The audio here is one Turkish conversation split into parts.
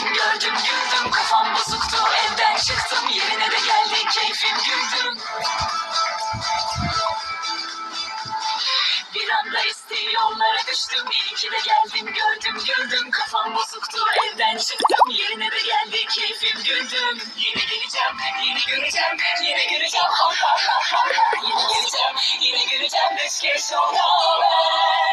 Seni gördüm güldüm kafam bozuktu evden çıktım yerine de geldi keyfim güldüm. Bir anda isteği yollara düştüm iyi ki de geldim gördüm güldüm kafam bozuktu evden çıktım yerine de geldi keyfim güldüm. Yine geleceğim yine göreceğim yine göreceğim ha ha ha ha yine geleceğim yine göreceğim beş kez oldu ben.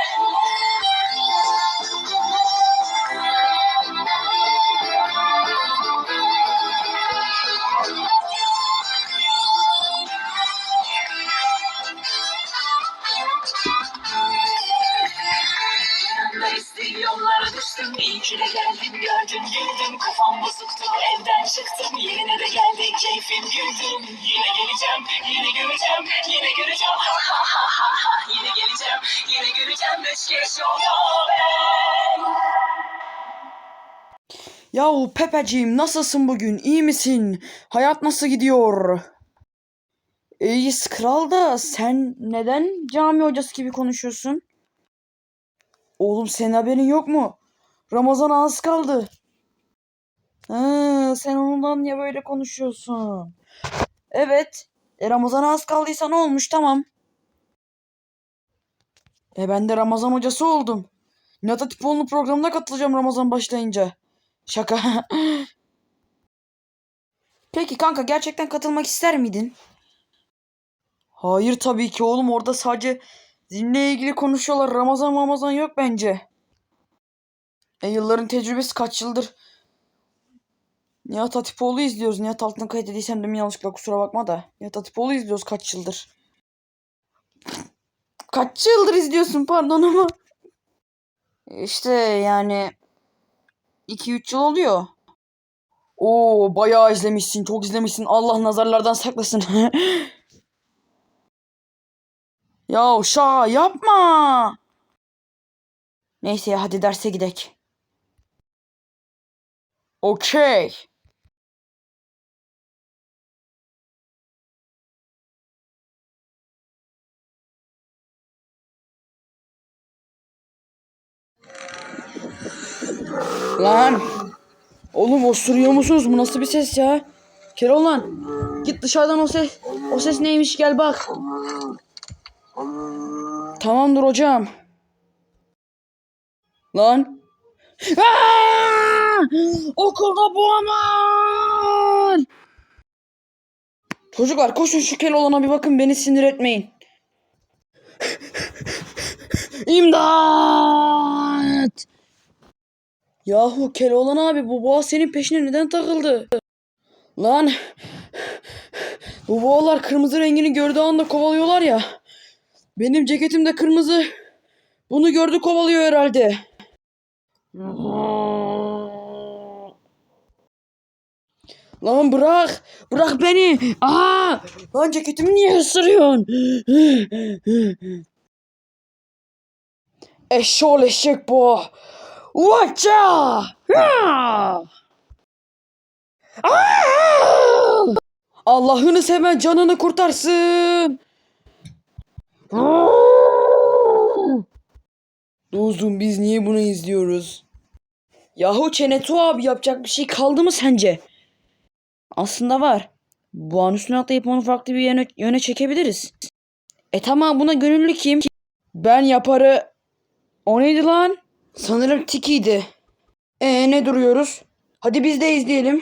Yollara düştüm İyi ki de geldim gördüm güldüm Kafam bozuktu evden çıktım Yerine de geldi keyfim güldüm Yine geleceğim yine göreceğim Yine göreceğim ha ha ha ha ha Yine geleceğim yine göreceğim Beş kez yolda Yahu Pepeciğim nasılsın bugün? İyi misin? Hayat nasıl gidiyor? İyiyiz kral da sen neden cami hocası gibi konuşuyorsun? Oğlum senin haberin yok mu? Ramazan az kaldı. Ha, sen ondan niye böyle konuşuyorsun? Evet. E, Ramazan az kaldıysa ne olmuş tamam. E ben de Ramazan hocası oldum. Nihat Hatipoğlu programına katılacağım Ramazan başlayınca. Şaka. Peki kanka gerçekten katılmak ister miydin? Hayır tabii ki oğlum orada sadece dinle ilgili konuşuyorlar. Ramazan Ramazan yok bence. E yılların tecrübesi kaç yıldır? Nihat Hatipoğlu izliyoruz. Nihat altına kaydettiysem de mi yanlışlıkla kusura bakma da. Nihat Hatipoğlu izliyoruz kaç yıldır. Kaç yıldır izliyorsun pardon ama. İşte yani 2-3 yıl oluyor. Oo bayağı izlemişsin. Çok izlemişsin. Allah nazarlardan saklasın. ya şa yapma. Neyse ya hadi derse gidek. Okey. Lan. Oğlum osuruyor musunuz? Bu nasıl bir ses ya? Keloğlan. Git dışarıdan o ses. O ses neymiş gel bak. Tamamdır hocam. Lan. Aa! Okulda bu aman. Çocuklar koşun şu Keloğlan'a bir bakın beni sinir etmeyin. İmdat! Yahu Keloğlan abi bu boğa senin peşine neden takıldı? Lan bu boğalar kırmızı rengini gördüğü anda kovalıyorlar ya. Benim ceketim de kırmızı. Bunu gördü kovalıyor herhalde. Lan bırak. Bırak beni. Aa! Lan ceketimi niye ısırıyorsun? Eşşoğlu eşek bu. Watcha! Allah'ını seven canını kurtarsın. Dostum biz niye bunu izliyoruz? Yahu Çenetu abi yapacak bir şey kaldı mı sence? Aslında var. Bu an üstüne atlayıp onu farklı bir yöne, yöne çekebiliriz. E tamam buna gönüllü kim? Ben yaparı... O neydi lan? Sanırım Tiki'ydi. E ne duruyoruz? Hadi biz de izleyelim.